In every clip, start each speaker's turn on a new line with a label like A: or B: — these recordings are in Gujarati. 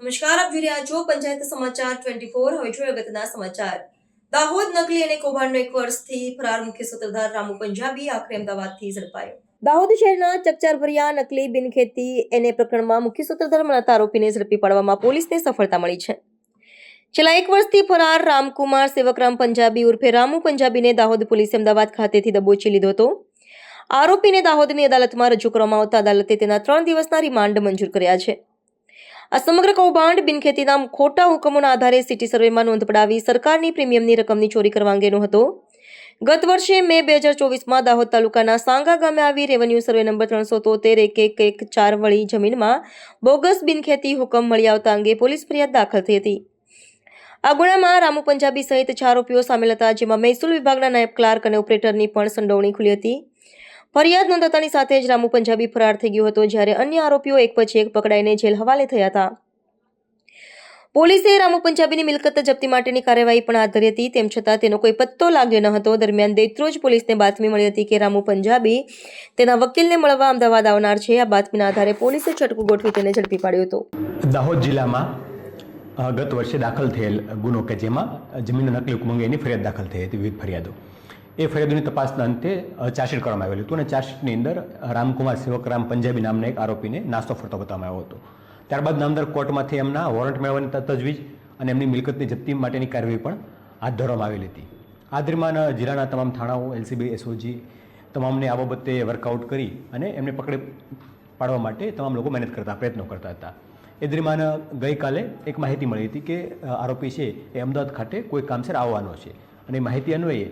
A: નમસ્કાર, આપ જોઈ રહ્યા છો પંચાયત સમાચાર ટ્વેન્ટી ફોર હવે જોઈએ અગત્યના સમાચાર. દાહોદ, નકલી અને કૌભાંડનો એક વર્ષથી ફરાર મુખ્ય સૂત્રધાર રામુ પંજાબી આખરે અમદાવાદથી ઝડપાયો. દાહોદ શહેરના ચકચારભર્યા નકલી બિનખેતી એને પ્રકરણમાં મુખ્ય સૂત્રધાર મળતા આરોપીને ઝડપી પાડવામાં પોલીસને સફળતા મળી છે. છેલ્લા એક વર્ષથી ફરાર રામકુમાર સેવકરામ પંજાબી ઉર્ફે રામુ પંજાબીને દાહોદ પોલીસે અમદાવાદ ખાતેથી દબોચી લીધો હતો. આરોપીને દાહોદની અદાલતમાં રજૂ કરવામાં આવતા અદાલતે તેના ત્રણ દિવસના રિમાન્ડ મંજૂર કર્યા છે. આ સમગ્ર કૌભાંડ બિનખેતીના ખોટા હુકમોના આધારે સિટી સર્વેમાં નોંધ પડાવી સરકારની પ્રીમિયમની રકમની ચોરી કરવા અંગેનો હતો. ગત વર્ષે મે બે હજાર ચોવીસમાં દાહોદ તાલુકાના સાંગા ગામે આવી રેવન્યુ સર્વે નંબર ત્રણસો તોતેર, એક એક એક ચાર વળી જમીનમાં બોગસ બિનખેતી હુકમ મળી આવતા અંગે પોલીસ ફરિયાદ દાખલ થઈ હતી. આ ગુનામાં રામુ પંજાબી સહિત ચાર આરોપીઓ સામેલ હતા, જેમાં મહેસૂલ વિભાગના નાયબ ક્લાર્ક અને ઓપરેટરની પણ સંડોવણી ખુલી હતી. ફરિયાદ નોંધાતાની સાથે જ રામુ પંજાબી ફરાર થઈ ગયો હતો, જ્યારે અન્ય આરોપીઓ એક પછી એક પકડાઈને જેલ હવાલે થયા હતા. પોલીસે રામુ પંજાબીની મિલકત જપ્તી માટેની કાર્યવાહી પણ હાથ ધરી હતી, તેમ છતાં તેનો કોઈ પત્તો લાગ્યો ન હતો. દરમિયાન દેત્રોજ પોલીસને બાતમી મળી હતી કે રામુ પંજાબી તેના વકીલને મળવા અમદાવાદ આવનાર છે. આ બાતમીના આધારે પોલીસે છટકું ગોઠવી તેને ઝડપી પાડ્યો હતો.
B: દાહોદ જિલ્લામાં ગત વર્ષે દાખલ થયેલ ગુનો કે જેમાં જમીનના નકલી હુકમ અંગે એની ફરિયાદ દાખલ થઈ હતી. વિવિધ ફરિયાદો. એ ફરિયાદોની તપાસના અંતે ચાર્જશીટ કરવામાં આવેલું હતું અને ચાર્જશીટની અંદર રામકુમાર સેવકરામ પંજાબી નામના એક આરોપીને નાસ્તો ફરતો બતાવવામાં આવ્યો હતો. ત્યારબાદ નામદાર કોર્ટમાંથી એમના વોરંટ મેળવવાની તજવીજ અને એમની મિલકતની જપ્તી માટેની કાર્યવાહી પણ હાથ ધરવામાં આવેલી હતી. આ દરમિયાન જિલ્લાના તમામ થાણાઓ, એલસીબી, એસઓજી તમામને આ બાબતે વર્કઆઉટ કરી અને એમને પકડી પાડવા માટે તમામ લોકો મહેનત કરતા, પ્રયત્નો કરતા હતા. એ દરમિયાન ગઈકાલે એક માહિતી મળી હતી કે આરોપી છે એ અમદાવાદ ખાતે કોઈ કામસર આવવાનો છે અને માહિતી અન્વયે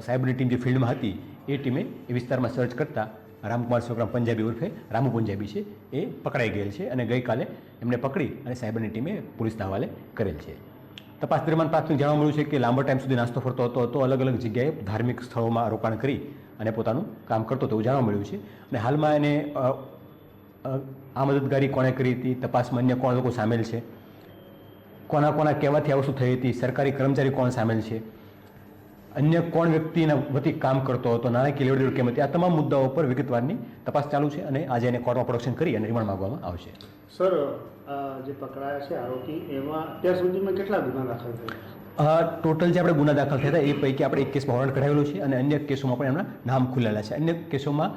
B: સાહેબની ટીમ જે ફિલ્ડમાં હતી, એ ટીમે એ વિસ્તારમાં સર્ચ કરતાં રામકુમાર છોકરા પંજાબી ઉર્ફે રામુ પંજાબી છે, એ પકડાઈ ગયેલ છે અને ગઈકાલે એમને પકડી અને સાયબરની ટીમે પોલીસના હવાલે કરેલ છે. તપાસ દરમિયાન પ્રાથમિક જાણવા મળ્યું છે કે લાંબા ટાઈમ સુધી નાસ્તો ફરતો હતો, તો અલગ અલગ જગ્યાએ ધાર્મિક સ્થળોમાં રોકાણ કરી અને પોતાનું કામ કરતો હતો એવું જાણવા મળ્યું છે. અને હાલમાં એને આ મદદગારી કોણે કરી હતી, તપાસમાં અન્ય કોણ લોકો સામેલ છે? કોના કોના કહેવાથી આ વસ્તુ થઈ હતી? સરકારી કર્મચારી કોણ સામેલ છે? અન્ય કોણ વ્યક્તિના વતી કામ કરતો હતો, નાણાકીય લેવડ કેમ હતી? આ તમામ મુદ્દાઓ પર વિગતવારની તપાસ ચાલુ છે અને આજે એને કોર્ટમાં પ્રોડક્શન કરી અને રિમાન્ડ માંગવામાં આવશે.
C: સર જે પકડાયા છે આરોપી, એમાં અત્યાર સુધીમાં કેટલા ગુના દાખલ થયા?
B: ટોટલ જે આપણે ગુના દાખલ થયા હતા એ પૈકી આપણે એક કેસમાં વોરંટ કઢાવેલું છે અને અન્ય કેસોમાં પણ એમના નામ ખુલેલા છે. અન્ય કેસોમાં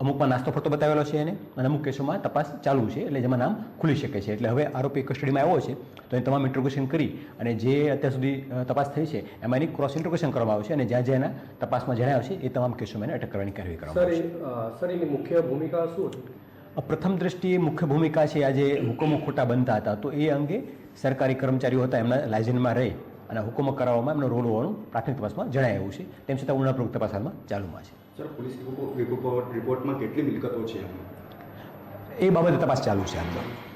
B: અમુકમાં નાસ્તો ફરતો બતાવેલો છે એને અને અમુક કેસોમાં તપાસ ચાલુ છે એટલે જેમાં નામ ખુલી શકે છે. એટલે હવે આરોપી કસ્ટડીમાં આવ્યો છે તો એ તમામ ઇન્ટ્રોગેશન કરી અને જે અત્યાર સુધી તપાસ થઈ છે એમાં એની ક્રોસ ઇન્ટ્રોગેશન કરવામાં આવશે અને જ્યાં જ્યાં એના તપાસમાં જણાવ્યું છે એ તમામ કેસોમાં એને અટક કરવાની કાર્યવાહી કરવામાં
D: સર
B: આવશે
D: સર એની મુખ્ય ભૂમિકા શું હતી?
B: પ્રથમ દ્રષ્ટિએ મુખ્ય ભૂમિકા છે આજે હુકમો ખોટા બનતા હતા તો એ અંગે સરકારી કર્મચારીઓ હતા એમના લાયઝનમાં રહી. અને હુકુમત કરાવવામાં એમનો રોલ હોવાનું પ્રાથમિક તપાસમાં જણાયું છે. તેમ છતાં ઊંડાણપૂર્વક તપાસ હાલમાં ચાલુમાં છે.
E: સર પોલીસ રિપોર્ટ રિપોર્ટ રિપોર્ટમાં કેટલી મિલકતો છે
B: એ બાબતે તપાસ ચાલુ છે હાલમાં